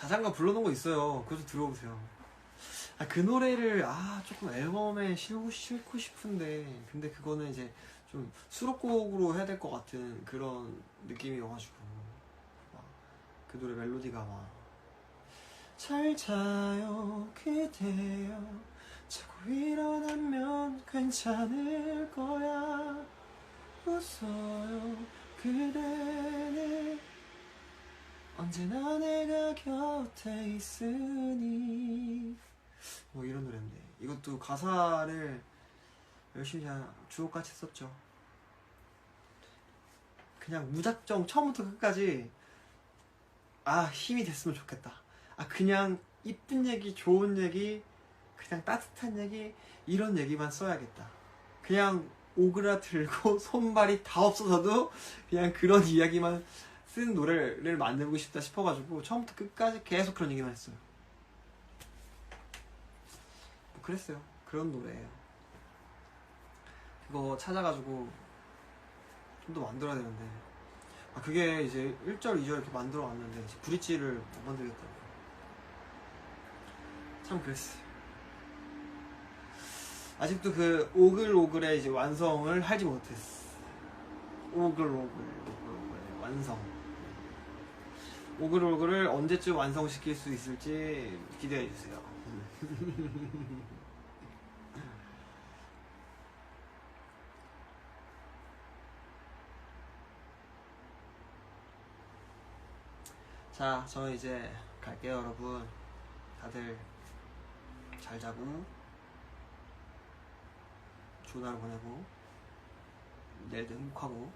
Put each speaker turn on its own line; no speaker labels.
자장가 불러놓은 거 있어요. 좀 들어보세요. 아, 그 노래를 아 조금 앨범에 실고 싣고 싶은데 근데 그거는 이제 좀 수록곡으로 해야 될 것 같은 그런 느낌이어가지고 막 그 노래 멜로디가 막 잘 자요 그대여 자고 일어나면 괜찮을 거야 웃어요 그대는 언제나 내가 곁에 있으니. 뭐 이런 노래인데. 이것도 가사를 열심히 그냥 주옥같이 썼죠. 그냥 무작정 처음부터 끝까지 아 힘이 됐으면 좋겠다. 아 그냥 이쁜 얘기 좋은 얘기 그냥 따뜻한 얘기 이런 얘기만 써야겠다. 그냥 오그라들고 손발이 다 없어서도 그냥 그런 이야기만 쓴 노래를 만들고 싶다 싶어가지고 처음부터 끝까지 계속 그런 얘기만 했어요. 뭐 그랬어요. 그런 노래예요. 그거 찾아가지고 좀 더 만들어야 되는데. 아 그게 이제 1절 2절 이렇게 만들어 왔는데 브릿지를 못 만들겠더라고요. 참 그랬어요. 아직도 그 오글오글의 이제 완성을 하지 못했어 오글오글 오글오글의 완성 오글오글을 언제쯤 완성시킬 수 있을지 기대해 주세요 자, 저는 이제 갈게요, 여러분. 다들 잘 자고, 좋은 하루 보내고, 내일도 행복하고,